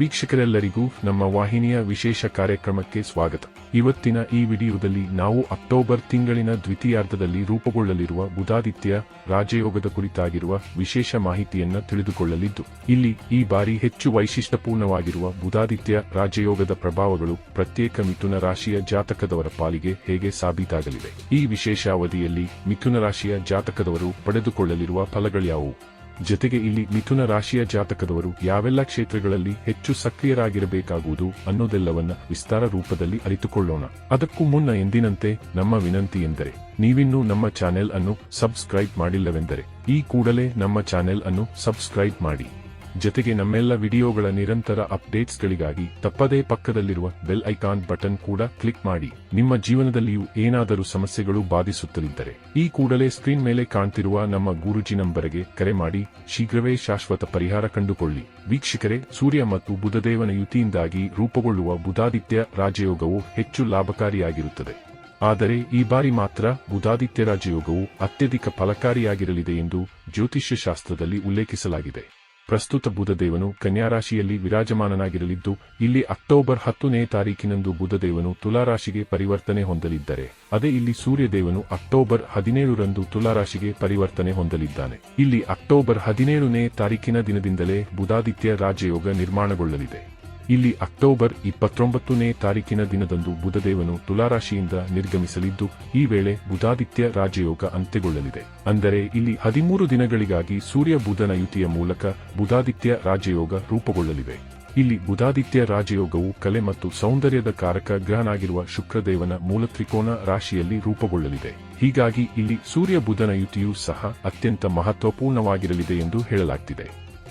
ವೀಕ್ಷಕರೆಲ್ಲರಿಗೂ ನಮ್ಮ ವಾಹಿನಿಯ ವಿಶೇಷ ಕಾರ್ಯಕ್ರಮಕ್ಕೆ ಸ್ವಾಗತ. ಇವತ್ತಿನ ಈ ವಿಡಿಯೋದಲ್ಲಿ ನಾವು ಅಕ್ಟೋಬರ್ ತಿಂಗಳಿನ ದ್ವಿತೀಯಾರ್ಧದಲ್ಲಿ ರೂಪುಗೊಳ್ಳಲಿರುವ ಬುಧಾದಿತ್ಯ ರಾಜಯೋಗದ ಕುರಿತಾಗಿರುವ ವಿಶೇಷ ಮಾಹಿತಿಯನ್ನು ತಿಳಿದುಕೊಳ್ಳಲಿದ್ದು, ಇಲ್ಲಿ ಈ ಬಾರಿ ಹೆಚ್ಚು ವೈಶಿಷ್ಟ್ಯಪೂರ್ಣವಾಗಿರುವ ಬುಧಾದಿತ್ಯ ರಾಜಯೋಗದ ಪ್ರಭಾವಗಳು ಪ್ರತ್ಯೇಕ ಮಿಥುನ ರಾಶಿಯ ಜಾತಕದವರ ಪಾಲಿಗೆ ಹೇಗೆ ಸಾಬೀತಾಗಲಿವೆ? ಈ ವಿಶೇಷ ಅವಧಿಯಲ್ಲಿ ಮಿಥುನ ರಾಶಿಯ ಜಾತಕದವರು ಪಡೆದುಕೊಳ್ಳಲಿರುವ ಫಲಗಳ್ಯಾವುವು ಜೊತೆಗೆ ಇಲ್ಲಿ ಮಿಥುನ ರಾಶಿಯ ಜಾತಕದವರು ಯಾವೆಲ್ಲ ಕ್ಷೇತ್ರಗಳಲ್ಲಿ ಹೆಚ್ಚು ಸಕ್ರಿಯರಾಗಿರಬೇಕಾಗುವುದು ಅನ್ನೋದೆಲ್ಲವನ್ನ ವಿಸ್ತಾರ ರೂಪದಲ್ಲಿ ಅರಿತುಕೊಳ್ಳೋಣ. ಅದಕ್ಕೂ ಮುನ್ನ ಎಂದಿನಂತೆ ನಮ್ಮ ವಿನಂತಿ ಎಂದರೆ, ನೀವಿನ್ನೂ ನಮ್ಮ ಚಾನೆಲ್ ಅನ್ನು ಸಬ್ಸ್ಕ್ರೈಬ್ ಮಾಡಿಲ್ಲವೆಂದರೆ, ಈ ಕೂಡಲೇ ನಮ್ಮ ಚಾನೆಲ್ ಅನ್ನು ಸಬ್ಸ್ಕ್ರೈಬ್ ಮಾಡಿ. ಜೊತೆಗೆ ನಮ್ಮೆಲ್ಲ ವಿಡಿಯೋಗಳ ನಿರಂತರ ಅಪ್ಡೇಟ್ಸ್ಗಳಿಗಾಗಿ ತಪ್ಪದೇ ಪಕ್ಕದಲ್ಲಿರುವ ಬೆಲ್ ಐಕಾನ್ ಬಟನ್ ಕೂಡ ಕ್ಲಿಕ್ ಮಾಡಿ. ನಿಮ್ಮ ಜೀವನದಲ್ಲಿಯೂ ಏನಾದರೂ ಸಮಸ್ಯೆಗಳು ಬಾಧಿಸುತ್ತಲಿದ್ದರೆ ಈ ಕೂಡಲೇ ಸ್ಕ್ರೀನ್ ಮೇಲೆ ಕಾಣ್ತಿರುವ ನಮ್ಮ ಗುರುಜಿ ನಂಬರ್ಗೆ ಕರೆ ಮಾಡಿ. ಶೀಘ್ರವೇ ಶಾಶ್ವತ ಪರಿಹಾರ ಕಂಡುಕೊಳ್ಳಿ. ವೀಕ್ಷಕರೇ, ಸೂರ್ಯ ಮತ್ತು ಬುಧದೇವನ ಯುತಿಯಿಂದಾಗಿ ರೂಪುಗೊಳ್ಳುವ ಬುಧಾದಿತ್ಯ ರಾಜಯೋಗವು ಹೆಚ್ಚು ಲಾಭಕಾರಿಯಾಗಿರುತ್ತದೆ. ಆದರೆ ಈ ಬಾರಿ ಮಾತ್ರ ಬುಧಾದಿತ್ಯ ರಾಜಯೋಗವು ಅತ್ಯಧಿಕ ಫಲಕಾರಿಯಾಗಿರಲಿದೆ ಎಂದು ಜ್ಯೋತಿಷ್ಯ ಶಾಸ್ತ್ರದಲ್ಲಿ ಉಲ್ಲೇಖಿಸಲಾಗಿದೆ. ಪ್ರಸ್ತುತ ಬುಧದೇವನು ಕನ್ಯಾರಾಶಿಯಲ್ಲಿ ವಿರಾಜಮಾನನಾಗಿರಲಿದ್ದು, ಇಲ್ಲಿ ಅಕ್ಟೋಬರ್ ಹತ್ತನೇ ತಾರೀಕಿನಂದು ಬುಧದೇವನು ತುಲಾರಾಶಿಗೆ ಪರಿವರ್ತನೆ ಹೊಂದಲಿದ್ದಾರೆ, ಅದೇ ಇಲ್ಲಿ ಸೂರ್ಯದೇವನು ಅಕ್ಟೋಬರ್ ಹದಿನೇಳರಂದು ತುಲಾರಾಶಿಗೆ ಪರಿವರ್ತನೆ ಹೊಂದಲಿದ್ದಾನೆ. ಇಲ್ಲಿ ಅಕ್ಟೋಬರ್ ಹದಿನೇಳನೇ ತಾರೀಕಿನ ದಿನದಿಂದಲೇ ಬುಧಾದಿತ್ಯ ರಾಜಯೋಗ ನಿರ್ಮಾಣಗೊಳ್ಳಲಿದೆ. ಇಲ್ಲಿ ಅಕ್ಟೋಬರ್ ಇಪ್ಪತ್ತೊಂಬತ್ತನೇ ತಾರೀಕಿನ ದಿನದಂದು ಬುಧದೇವನು ತುಲಾರಾಶಿಯಿಂದ ನಿರ್ಗಮಿಸಲಿದ್ದು, ಈ ವೇಳೆ ಬುಧಾದಿತ್ಯ ರಾಜಯೋಗ ಅಂತ್ಯಗೊಳ್ಳಲಿದೆ. ಅಂದರೆ ಇಲ್ಲಿ ಹದಿಮೂರು ದಿನಗಳಿಗಾಗಿ ಸೂರ್ಯ ಬುಧನ ಯುತಿಯ ಮೂಲಕ ಬುಧಾದಿತ್ಯ ರಾಜಯೋಗ ರೂಪುಗೊಳ್ಳಲಿವೆ. ಇಲ್ಲಿ ಬುಧಾದಿತ್ಯ ರಾಜಯೋಗವು ಕಲೆ ಮತ್ತು ಸೌಂದರ್ಯದ ಕಾರಕ ಗ್ರಹನಾಗಿರುವ ಶುಕ್ರದೇವನ ಮೂಲ ತ್ರಿಕೋನ ರಾಶಿಯಲ್ಲಿ ರೂಪುಗೊಳ್ಳಲಿದೆ. ಹೀಗಾಗಿ ಇಲ್ಲಿ ಸೂರ್ಯ ಬುಧನ ಯುತಿಯೂ ಸಹ ಅತ್ಯಂತ ಮಹತ್ವಪೂರ್ಣವಾಗಿರಲಿದೆ ಎಂದು ಹೇಳಲಾಗ್ತಿದೆ.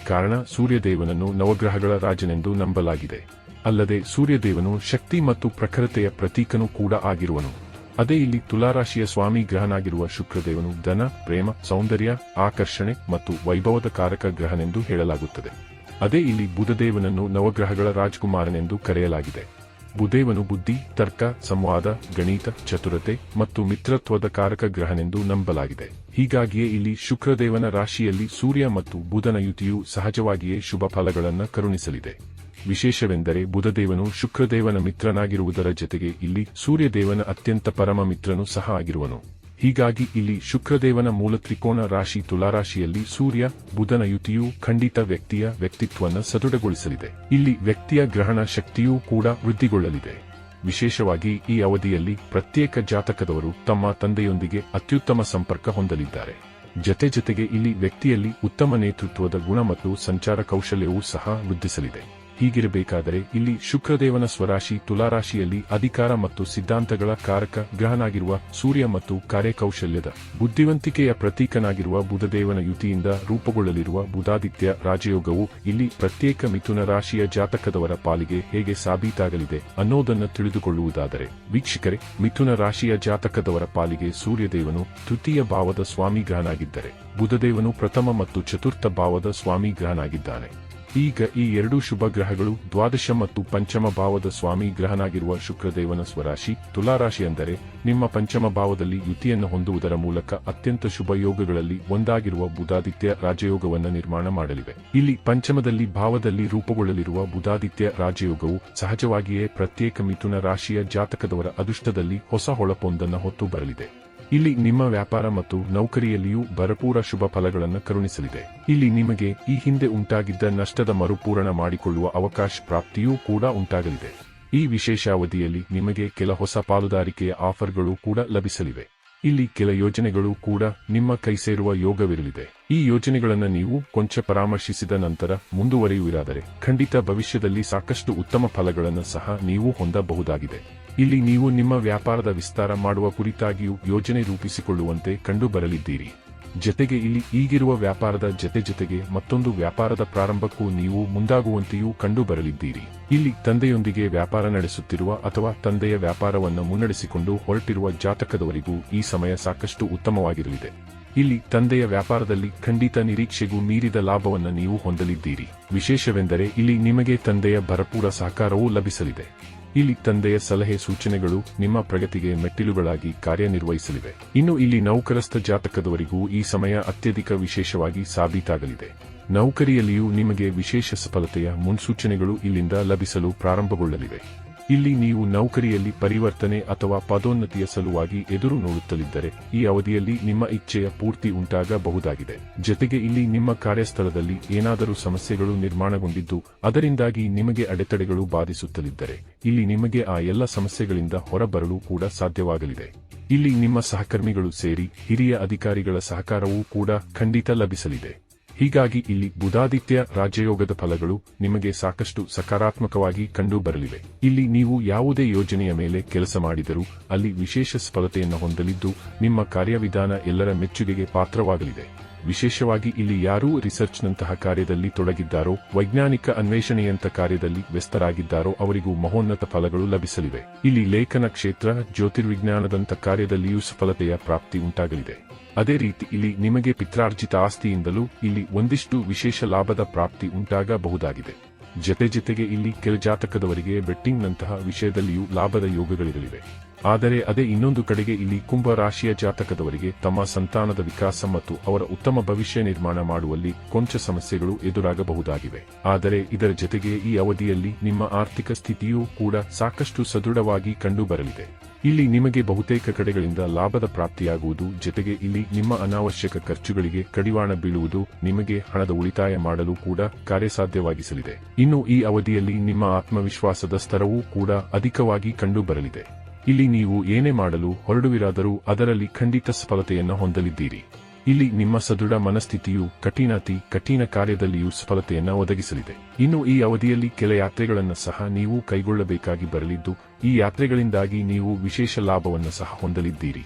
ಕಾರಣ ಸೂರ್ಯದೇವನನ್ನು ನವಗ್ರಹಗಳ ರಾಜನೆಂದು ನಂಬಲಾಗಿದೆ. ಅಲ್ಲದೆ ಸೂರ್ಯದೇವನು ಶಕ್ತಿ ಮತ್ತು ಪ್ರಖರತೆಯ ಪ್ರತೀಕನೂ ಕೂಡ ಆಗಿರುವನು. ಅದೇ ಇಲ್ಲಿ ತುಲಾರಾಶಿಯ ಸ್ವಾಮಿ ಗ್ರಹನಾಗಿರುವ ಶುಕ್ರದೇವನು ಧನ, ಪ್ರೇಮ, ಸೌಂದರ್ಯ, ಆಕರ್ಷಣೆ ಮತ್ತು ವೈಭವದ ಕಾರಕ ಗ್ರಹನೆಂದು ಹೇಳಲಾಗುತ್ತದೆ. ಅದೇ ಇಲ್ಲಿ ಬುಧದೇವನನ್ನು ನವಗ್ರಹಗಳ ರಾಜಕುಮಾರನೆಂದು ಕರೆಯಲಾಗಿದೆ. ಬುಧೇವನು ಬುದ್ಧಿ, ತರ್ಕ, ಸಂವಾದ, ಗಣಿತ, ಚತುರತೆ ಮತ್ತು ಮಿತ್ರತ್ವದ ಕಾರಕ ಗ್ರಹನೆಂದು ನಂಬಲಾಗಿದೆ. ಹೀಗಾಗಿಯೇ ಇಲ್ಲಿ ಶುಕ್ರದೇವನ ರಾಶಿಯಲ್ಲಿ ಸೂರ್ಯ ಮತ್ತು ಬುಧನ ಯುತಿಯು ಸಹಜವಾಗಿಯೇ ಶುಭ ಫಲಗಳನ್ನು ಕರುಣಿಸಲಿದೆ. ವಿಶೇಷವೆಂದರೆ ಬುಧದೇವನು ಶುಕ್ರದೇವನ ಮಿತ್ರನಾಗಿರುವುದರ ಜೊತೆಗೆ ಇಲ್ಲಿ ಸೂರ್ಯದೇವನ ಅತ್ಯಂತ ಪರಮ ಮಿತ್ರನು ಸಹ ಆಗಿರುವನು. ಹೀಗಾಗಿ ಇಲ್ಲಿ ಶುಕ್ರದೇವನ ಮೂಲ ತ್ರಿಕೋನ ರಾಶಿ ತುಲಾರಾಶಿಯಲ್ಲಿ ಸೂರ್ಯ, ಬುಧನ ಯುತಿಯು ಖಂಡಿತ ವ್ಯಕ್ತಿಯ ವ್ಯಕ್ತಿತ್ವವನ್ನು ಸದೃಢಗೊಳಿಸಲಿದೆ. ಇಲ್ಲಿ ವ್ಯಕ್ತಿಯ ಗ್ರಹಣ ಶಕ್ತಿಯೂ ಕೂಡ ವೃದ್ಧಿಗೊಳ್ಳಲಿದೆ. ವಿಶೇಷವಾಗಿ ಈ ಅವಧಿಯಲ್ಲಿ ಪ್ರತ್ಯೇಕ ಜಾತಕದವರು ತಮ್ಮ ತಂದೆಯೊಂದಿಗೆ ಅತ್ಯುತ್ತಮ ಸಂಪರ್ಕ ಹೊಂದಲಿದ್ದಾರೆ. ಜತೆ ಜತೆಗೆ ಇಲ್ಲಿ ವ್ಯಕ್ತಿಯಲ್ಲಿ ಉತ್ತಮ ನೇತೃತ್ವದ ಗುಣ ಮತ್ತು ಸಂಚಾರ ಕೌಶಲ್ಯವೂ ಸಹ ವೃದ್ಧಿಸಲಿದೆ. ಹೀಗಿರಬೇಕಾದರೆ ಇಲ್ಲಿ ಶುಕ್ರದೇವನ ಸ್ವರಾಶಿ ತುಲಾರಾಶಿಯಲ್ಲಿ ಅಧಿಕಾರ ಮತ್ತು ಸಿದ್ಧಾಂತಗಳ ಕಾರಕ ಗ್ರಹನಾಗಿರುವ ಸೂರ್ಯ ಮತ್ತು ಕಾರ್ಯಕೌಶಲ್ಯದ ಬುದ್ಧಿವಂತಿಕೆಯ ಪ್ರತೀಕನಾಗಿರುವ ಬುಧದೇವನ ಯುತಿಯಿಂದ ರೂಪುಗೊಳ್ಳಲಿರುವ ಬುಧಾದಿತ್ಯ ರಾಜಯೋಗವು ಇಲ್ಲಿ ಪ್ರತ್ಯೇಕ ಮಿಥುನ ರಾಶಿಯ ಜಾತಕದವರ ಪಾಲಿಗೆ ಹೇಗೆ ಸಾಬೀತಾಗಲಿದೆ ಅನ್ನೋದನ್ನು ತಿಳಿದುಕೊಳ್ಳುವುದಾದರೆ, ವೀಕ್ಷಕರೇ, ಮಿಥುನ ರಾಶಿಯ ಜಾತಕದವರ ಪಾಲಿಗೆ ಸೂರ್ಯದೇವನು ತೃತೀಯ ಭಾವದ ಸ್ವಾಮಿ ಗ್ರಹನಾಗಿದ್ದರೆ ಬುಧದೇವನು ಪ್ರಥಮ ಮತ್ತು ಚತುರ್ಥ ಭಾವದ ಸ್ವಾಮಿ ಗ್ರಹನಾಗಿದ್ದಾನೆ ಈಗ ಈ ಎರಡೂ ಶುಭ ಗ್ರಹಗಳು ದ್ವಾದಶ ಮತ್ತು ಪಂಚಮ ಭಾವದ ಸ್ವಾಮಿ ಗ್ರಹನಾಗಿರುವ ಶುಕ್ರದೇವನ ಸ್ವರಾಶಿ ತುಲಾರಾಶಿ ಅಂದರೆ ನಿಮ್ಮ ಪಂಚಮ ಭಾವದಲ್ಲಿ ಯುತಿಯನ್ನು ಹೊಂದುವುದರ ಮೂಲಕ ಅತ್ಯಂತ ಶುಭ ಯೋಗಗಳಲ್ಲಿ ಒಂದಾಗಿರುವ ಬುಧಾದಿತ್ಯ ರಾಜಯೋಗವನ್ನು ನಿರ್ಮಾಣ ಮಾಡಲಿವೆ. ಇಲ್ಲಿ ಪಂಚಮದಲ್ಲಿ ಭಾವದಲ್ಲಿ ರೂಪುಗೊಳ್ಳಲಿರುವ ಬುಧಾದಿತ್ಯ ರಾಜಯೋಗವು ಸಹಜವಾಗಿಯೇ ಪ್ರತ್ಯೇಕ ಮಿಥುನ ರಾಶಿಯ ಜಾತಕದವರ ಅದೃಷ್ಟದಲ್ಲಿ ಹೊಸ ಹೊಳಪೊಂದನ್ನು ಹೊತ್ತು ಬರಲಿದೆ. ಇಲ್ಲಿ ನಿಮ್ಮ ವ್ಯಾಪಾರ ಮತ್ತು ನೌಕರಿಯಲ್ಲಿಯೂ ಭರಪೂರ ಶುಭ ಫಲಗಳನ್ನು ಕರುಣಿಸಲಿದೆ. ಇಲ್ಲಿ ನಿಮಗೆ ಈ ಹಿಂದೆ ಉಂಟಾಗಿದ್ದ ನಷ್ಟದ ಮರುಪೂರಣ ಮಾಡಿಕೊಳ್ಳುವ ಅವಕಾಶ ಪ್ರಾಪ್ತಿಯೂ ಕೂಡ ಉಂಟಾಗಲಿದೆ. ಈ ವಿಶೇಷ ಅವಧಿಯಲ್ಲಿ ನಿಮಗೆ ಕೆಲ ಹೊಸ ಪಾಲುದಾರಿಕೆಯ ಆಫರ್ಗಳು ಕೂಡ ಲಭಿಸಲಿವೆ. ಇಲ್ಲಿ ಕೆಲ ಯೋಜನೆಗಳು ಕೂಡ ನಿಮ್ಮ ಕೈ ಸೇರುವ ಯೋಗವಿರಲಿದೆ. ಈ ಯೋಜನೆಗಳನ್ನು ನೀವು ಕೊಂಚ ಪರಾಮರ್ಶಿಸಿದ ನಂತರ ಮುಂದುವರಿಯುವಿರಾದರೆ ಖಂಡಿತ ಭವಿಷ್ಯದಲ್ಲಿ ಸಾಕಷ್ಟು ಉತ್ತಮ ಫಲಗಳನ್ನು ಸಹ ನೀವು ಹೊಂದಬಹುದಾಗಿದೆ. ಇಲ್ಲಿ ನೀವು ನಿಮ್ಮ ವ್ಯಾಪಾರದ ವಿಸ್ತಾರ ಮಾಡುವ ಕುರಿತಾಗಿಯೂ ಯೋಜನೆ ರೂಪಿಸಿಕೊಳ್ಳುವಂತೆ ಕಂಡುಬರಲಿದ್ದೀರಿ. ಜತೆಗೆ ಇಲ್ಲಿ ಈಗಿರುವ ವ್ಯಾಪಾರದ ಜತೆ ಜತೆಗೆ ಮತ್ತೊಂದು ವ್ಯಾಪಾರದ ಪ್ರಾರಂಭಕ್ಕೂ ನೀವು ಮುಂದಾಗುವಂತೆಯೂ ಕಂಡುಬರಲಿದ್ದೀರಿ. ಇಲ್ಲಿ ತಂದೆಯೊಂದಿಗೆ ವ್ಯಾಪಾರ ನಡೆಸುತ್ತಿರುವ ಅಥವಾ ತಂದೆಯ ವ್ಯಾಪಾರವನ್ನು ಮುನ್ನಡೆಸಿಕೊಂಡು ಹೊರಟಿರುವ ಜಾತಕದವರಿಗೂ ಈ ಸಮಯ ಸಾಕಷ್ಟು ಉತ್ತಮವಾಗಿರಲಿದೆ. ಇಲ್ಲಿ ತಂದೆಯ ವ್ಯಾಪಾರದಲ್ಲಿ ಖಂಡಿತ ನಿರೀಕ್ಷೆಗೂ ಮೀರಿದ ಲಾಭವನ್ನು ನೀವು ಹೊಂದಲಿದ್ದೀರಿ. ವಿಶೇಷವೆಂದರೆ ಇಲ್ಲಿ ನಿಮಗೆ ತಂದೆಯ ಭರಪೂರ ಸಹಕಾರವೂ ಲಭಿಸಲಿದೆ. ಇಲ್ಲಿ ತಂದೆಯ ಸಲಹೆ ಸೂಚನೆಗಳು ನಿಮ್ಮ ಪ್ರಗತಿಗೆ ಮೆಟ್ಟಿಲುಗಳಾಗಿ ಕಾರ್ಯನಿರ್ವಹಿಸಲಿವೆ. ಇನ್ನು ಇಲ್ಲಿ ನೌಕರಸ್ಥ ಜಾತಕದವರಿಗೂ ಈ ಸಮಯ ಅತ್ಯಧಿಕ ವಿಶೇಷವಾಗಿ ಸಾಬೀತಾಗಲಿದೆ. ನೌಕರಿಯಲ್ಲಿಯೂ ನಿಮಗೆ ವಿಶೇಷ ಸಫಲತೆಯ ಮುನ್ಸೂಚನೆಗಳು ಇಲ್ಲಿಂದ ಲಭಿಸಲು ಪ್ರಾರಂಭಗೊಳ್ಳಲಿವೆ. ಇಲ್ಲಿ ನೀವು ನೌಕರಿಯಲ್ಲಿ ಪರಿವರ್ತನೆ ಅಥವಾ ಪದೋನ್ನತಿಯ ಸಲುವಾಗಿ ಎದುರು ನೋಡುತ್ತಲಿದ್ದರೆ, ಈ ಅವಧಿಯಲ್ಲಿ ನಿಮ್ಮ ಇಚ್ಛೆಯ ಪೂರ್ತಿ ಉಂಟಾಗಬಹುದಾಗಿದೆ. ಜೊತೆಗೆ ಇಲ್ಲಿ ನಿಮ್ಮ ಕಾರ್ಯಸ್ಥಳದಲ್ಲಿ ಏನಾದರೂ ಸಮಸ್ಯೆಗಳು ನಿರ್ಮಾಣಗೊಂಡಿದ್ದು, ಅದರಿಂದಾಗಿ ನಿಮಗೆ ಅಡೆತಡೆಗಳು ಬಾಧಿಸುತ್ತಲಿದ್ದರೆ, ಇಲ್ಲಿ ನಿಮಗೆ ಆ ಎಲ್ಲ ಸಮಸ್ಯೆಗಳಿಂದ ಹೊರಬರಲು ಕೂಡ ಸಾಧ್ಯವಾಗಲಿದೆ. ಇಲ್ಲಿ ನಿಮ್ಮ ಸಹಕರ್ಮಿಗಳು ಸೇರಿ ಹಿರಿಯ ಅಧಿಕಾರಿಗಳ ಸಹಕಾರವೂ ಕೂಡ ಖಂಡಿತ ಲಭಿಸಲಿದೆ. ಹೀಗಾಗಿ ಇಲ್ಲಿ ಬುಧಾದಿತ್ಯ ರಾಜಯೋಗದ ಫಲಗಳು ನಿಮಗೆ ಸಾಕಷ್ಟು ಸಕಾರಾತ್ಮಕವಾಗಿ ಕಂಡು ಬರಲಿವೆ ಇಲ್ಲಿ ನೀವು ಯಾವುದೇ ಯೋಜನೆಯ ಮೇಲೆ ಕೆಲಸ ಮಾಡಿದರೂ ಅಲ್ಲಿ ವಿಶೇಷ ಸ್ಫಲತೆಯನ್ನು ಹೊಂದಲಿದ್ದು ನಿಮ್ಮ ಕಾರ್ಯವಿಧಾನ ಎಲ್ಲರ ಮೆಚ್ಚುಗೆಗೆ ಪಾತ್ರವಾಗಲಿದೆ. ವಿಶೇಷವಾಗಿ ಇಲ್ಲಿ ಯಾರೂ ರಿಸರ್ಚ್ನಂತಹ ಕಾರ್ಯದಲ್ಲಿ ತೊಡಗಿದ್ದಾರೋ, ವೈಜ್ಞಾನಿಕ ಅನ್ವೇಷಣೆಯಂತ ಕಾರ್ಯದಲ್ಲಿ ವ್ಯಸ್ತರಾಗಿದ್ದಾರೋ ಅವರಿಗೂ ಮಹೋನ್ನತ ಫಲಗಳು ಲಭಿಸಲಿವೆ. ಇಲ್ಲಿ ಲೇಖನ ಕ್ಷೇತ್ರ, ಜ್ಯೋತಿರ್ವಿಜ್ಞಾನದಂಥ ಕಾರ್ಯದಲ್ಲಿಯೂ ಸಫಲತೆಯ ಪ್ರಾಪ್ತಿ ಉಂಟಾಗಲಿದೆ. ಅದೇ ರೀತಿ ಇಲ್ಲಿ ನಿಮಗೆ ಪಿತ್ರಾರ್ಜಿತ ಆಸ್ತಿಯಿಂದಲೂ ಇಲ್ಲಿ ಒಂದಿಷ್ಟು ವಿಶೇಷ ಲಾಭದ ಪ್ರಾಪ್ತಿ ಉಂಟಾಗಬಹುದಾಗಿದೆ. ಜತೆ ಜತೆಗೆ ಇಲ್ಲಿ ಕೆಲ ಜಾತಕದವರಿಗೆ ಬೆಟ್ಟಿಂಗ್ನಂತಹ ವಿಷಯದಲ್ಲಿಯೂ ಲಾಭದ ಯೋಗಗಳಿರಲಿವೆ. ಆದರೆ ಅದೇ ಇನ್ನೊಂದು ಕಡೆಗೆ ಇಲ್ಲಿ ಕುಂಭ ರಾಶಿಯ ಜಾತಕದವರಿಗೆ ತಮ್ಮ ಸಂತಾನದ ವಿಕಾಸ ಮತ್ತು ಅವರ ಉತ್ತಮ ಭವಿಷ್ಯ ನಿರ್ಮಾಣ ಮಾಡುವಲ್ಲಿ ಕೊಂಚ ಸಮಸ್ಯೆಗಳು ಎದುರಾಗಬಹುದಾಗಿವೆ. ಆದರೆ ಇದರ ಜತೆಗೆ ಈ ಅವಧಿಯಲ್ಲಿ ನಿಮ್ಮ ಆರ್ಥಿಕ ಸ್ಥಿತಿಯೂ ಕೂಡ ಸಾಕಷ್ಟು ಸದೃಢವಾಗಿ ಕಂಡುಬರಲಿದೆ. ಇಲ್ಲಿ ನಿಮಗೆ ಬಹುತೇಕ ಕಡೆಗಳಿಂದ ಲಾಭದ ಪ್ರಾಪ್ತಿಯಾಗುವುದು, ಜೊತೆಗೆ ಇಲ್ಲಿ ನಿಮ್ಮ ಅನಾವಶ್ಯಕ ಖರ್ಚುಗಳಿಗೆ ಕಡಿವಾಣ ಬೀಳುವುದು ನಿಮಗೆ ಹಣದ ಉಳಿತಾಯ ಮಾಡಲು ಕೂಡ ಕಾರ್ಯಸಾಧ್ಯವಾಗಿಸಲಿದೆ. ಇನ್ನು ಈ ಅವಧಿಯಲ್ಲಿ ನಿಮ್ಮ ಆತ್ಮವಿಶ್ವಾಸದ ಸ್ತರವೂ ಕೂಡ ಅಧಿಕವಾಗಿ ಕಂಡುಬರಲಿದೆ. ಇಲ್ಲಿ ನೀವು ಏನೇ ಮಾಡಲು ಹೊರಡುವಿರಾದರೂ ಅದರಲ್ಲಿ ಖಂಡಿತ ಸಫಲತೆಯನ್ನು ಹೊಂದಲಿದ್ದೀರಿ. ಇಲ್ಲಿ ನಿಮ್ಮ ಸದೃಢ ಮನಸ್ಥಿತಿಯು ಕಠಿಣತಿ, ಕಠಿಣ ಕಾರ್ಯದಲ್ಲಿಯೂ ಸಫಲತೆಯನ್ನು ಒದಗಿಸಲಿದೆ. ಇನ್ನು ಈ ಅವಧಿಯಲ್ಲಿ ಕೆಲ ಯಾತ್ರೆಗಳನ್ನು ಸಹ ನೀವು ಕೈಗೊಳ್ಳಬೇಕಾಗಿ ಬರಲಿದ್ದು, ಈ ಯಾತ್ರೆಗಳಿಂದಾಗಿ ನೀವು ವಿಶೇಷ ಲಾಭವನ್ನು ಸಹ ಹೊಂದಲಿದ್ದೀರಿ.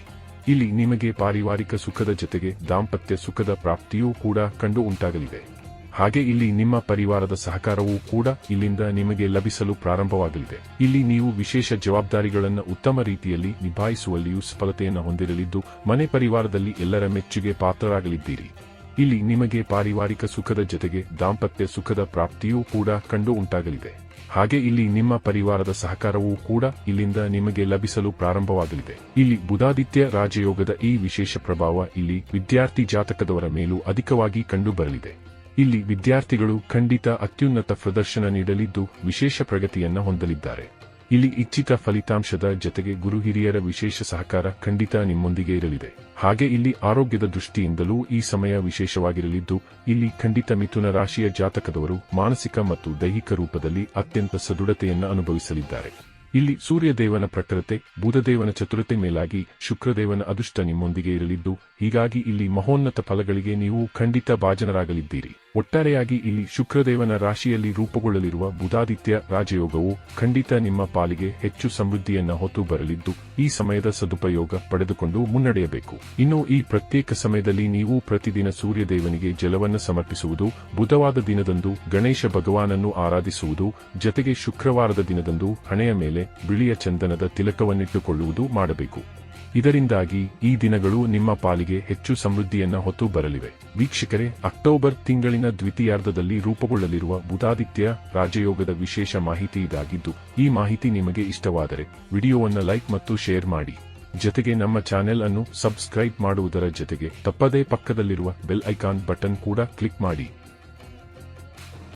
ಇಲ್ಲಿ ನಿಮಗೆ ಪಾರಿವಾರಿಕ ಸುಖದ ಜೊತೆಗೆ ದಾಂಪತ್ಯ ಸುಖದ ಪ್ರಾಪ್ತಿಯೂ ಕೂಡ ಕಂಡು ಉಂಟಾಗಲಿದೆ. ಹಾಗೆ ಇಲ್ಲಿ ನಿಮ್ಮ ಪರಿವಾರದ ಸಹಕಾರವೂ ಕೂಡ ಇಲ್ಲಿಂದ ನಿಮಗೆ ಲಭಿಸಲು ಪ್ರಾರಂಭವಾಗಲಿದೆ. ಇಲ್ಲಿ ನೀವು ವಿಶೇಷ ಜವಾಬ್ದಾರಿಗಳನ್ನು ಉತ್ತಮ ರೀತಿಯಲ್ಲಿ ನಿಭಾಯಿಸುವಲ್ಲಿಯೂ ಸಫಲತೆಯನ್ನು ಹೊಂದಿರಲಿದ್ದು, ಮನೆ ಪರಿವಾರದಲ್ಲಿ ಎಲ್ಲರ ಮೆಚ್ಚುಗೆ ಪಾತ್ರರಾಗಲಿದ್ದೀರಿ. ಇಲ್ಲಿ ನಿಮಗೆ ಪಾರಿವಾರಿಕ ಸುಖದ ಜೊತೆಗೆ ದಾಂಪತ್ಯ ಸುಖದ ಪ್ರಾಪ್ತಿಯೂ ಕೂಡ ಕಂಡು ಉಂಟಾಗಲಿದೆ. ಹಾಗೆ ಇಲ್ಲಿ ನಿಮ್ಮ ಪರಿವಾರದ ಸಹಕಾರವೂ ಕೂಡ ಇಲ್ಲಿಂದ ನಿಮಗೆ ಲಭಿಸಲು ಪ್ರಾರಂಭವಾಗಲಿದೆ. ಇಲ್ಲಿ ಬುಧಾದಿತ್ಯ ರಾಜಯೋಗದ ಈ ವಿಶೇಷ ಪ್ರಭಾವ ಇಲ್ಲಿ ವಿದ್ಯಾರ್ಥಿ ಜಾತಕದವರ ಮೇಲೂ ಅಧಿಕವಾಗಿ ಕಂಡುಬರಲಿದೆ. ಇಲ್ಲಿ ವಿದ್ಯಾರ್ಥಿಗಳು ಖಂಡಿತ ಅತ್ಯುನ್ನತ ಪ್ರದರ್ಶನ ನೀಡಲಿದ್ದು ವಿಶೇಷ ಪ್ರಗತಿಯನ್ನ ಹೊಂದಲಿದ್ದಾರೆ. ಇಲ್ಲಿ ಇಚ್ಛಿತ ಫಲಿತಾಂಶದ ಜತೆಗೆ ಗುರು ಹಿರಿಯರ ವಿಶೇಷ ಸಹಕಾರ ಖಂಡಿತ ನಿಮ್ಮೊಂದಿಗೆ ಇರಲಿದೆ. ಹಾಗೆ ಇಲ್ಲಿ ಆರೋಗ್ಯದ ದೃಷ್ಟಿಯಿಂದಲೂ ಈ ಸಮಯ ವಿಶೇಷವಾಗಿರಲಿದ್ದು, ಇಲ್ಲಿ ಖಂಡಿತ ಮಿಥುನ ರಾಶಿಯ ಜಾತಕದವರು ಮಾನಸಿಕ ಮತ್ತು ದೈಹಿಕ ರೂಪದಲ್ಲಿ ಅತ್ಯಂತ ಸದೃಢತೆಯನ್ನು ಅನುಭವಿಸಲಿದ್ದಾರೆ. ಇಲ್ಲಿ ಸೂರ್ಯದೇವನ ಪ್ರಖರತೆ ಬುಧದೇವನ ಚತುರತೆ ಮೇಲಾಗಿ ಶುಕ್ರದೇವನ ಅದೃಷ್ಟ ನಿಮ್ಮೊಂದಿಗೆ ಇರಲಿದ್ದು, ಹೀಗಾಗಿ ಇಲ್ಲಿ ಮಹೋನ್ನತ ಫಲಗಳಿಗೆ ನೀವು ಖಂಡಿತ ಭಾಜನರಾಗಲಿದ್ದೀರಿ. ಒಟ್ಟಾರೆಯಾಗಿ ಇಲ್ಲಿ ಶುಕ್ರದೇವನ ರಾಶಿಯಲ್ಲಿ ರೂಪುಗೊಳ್ಳಲಿರುವ ಬುಧಾದಿತ್ಯ ರಾಜಯೋಗವು ಖಂಡಿತ ನಿಮ್ಮ ಪಾಲಿಗೆ ಹೆಚ್ಚು ಸಮೃದ್ಧಿಯನ್ನ ಹೊತ್ತು ಬರಲಿದ್ದು, ಈ ಸಮಯದ ಸದುಪಯೋಗ ಪಡೆದುಕೊಂಡು ಮುನ್ನಡೆಯಬೇಕು. ಇನ್ನು ಈ ಪ್ರತ್ಯೇಕ ಸಮಯದಲ್ಲಿ ನೀವು ಪ್ರತಿದಿನ ಸೂರ್ಯದೇವನಿಗೆ ಜಲವನ್ನು ಸಮರ್ಪಿಸುವುದು, ಬುಧವಾದ ದಿನದಂದು ಗಣೇಶ ಭಗವಾನನ್ನು ಆರಾಧಿಸುವುದು, ಜತೆಗೆ ಶುಕ್ರವಾರದ ದಿನದಂದು ಹಣೆಯ ಮೇಲೆ ಬಿಳಿಯ ಚಂದನದ ತಿಲಕವನ್ನಿಟ್ಟುಕೊಳ್ಳುವುದು ಮಾಡಬೇಕು. ಇದರಿಂದಾಗಿ ಈ ದಿನಗಳು ನಿಮ್ಮ ಪಾಲಿಗೆ ಹೆಚ್ಚು ಸಮೃದ್ಧಿಯನ್ನ ಹೊತ್ತು ಬರಲಿವೆ. ವೀಕ್ಷಕರೇ, ಅಕ್ಟೋಬರ್ ತಿಂಗಳಿನ ದ್ವಿತೀಯಾರ್ಧದಲ್ಲಿ ರೂಪುಗೊಳ್ಳಲಿರುವ ಬುಧಾದಿತ್ಯ ರಾಜಯೋಗದ ವಿಶೇಷ ಮಾಹಿತಿ ಇದಾಗಿದ್ದು, ಈ ಮಾಹಿತಿ ನಿಮಗೆ ಇಷ್ಟವಾದರೆ ವಿಡಿಯೋವನ್ನು ಲೈಕ್ ಮತ್ತು ಶೇರ್ ಮಾಡಿ. ಜೊತೆಗೆ ನಮ್ಮ ಚಾನೆಲ್ ಅನ್ನು ಸಬ್ಸ್ಕ್ರೈಬ್ ಮಾಡುವುದರ ಜೊತೆಗೆ ತಪ್ಪದೇ ಪಕ್ಕದಲ್ಲಿರುವ ಬೆಲ್ ಐಕಾನ್ ಬಟನ್ ಕೂಡ ಕ್ಲಿಕ್ ಮಾಡಿ.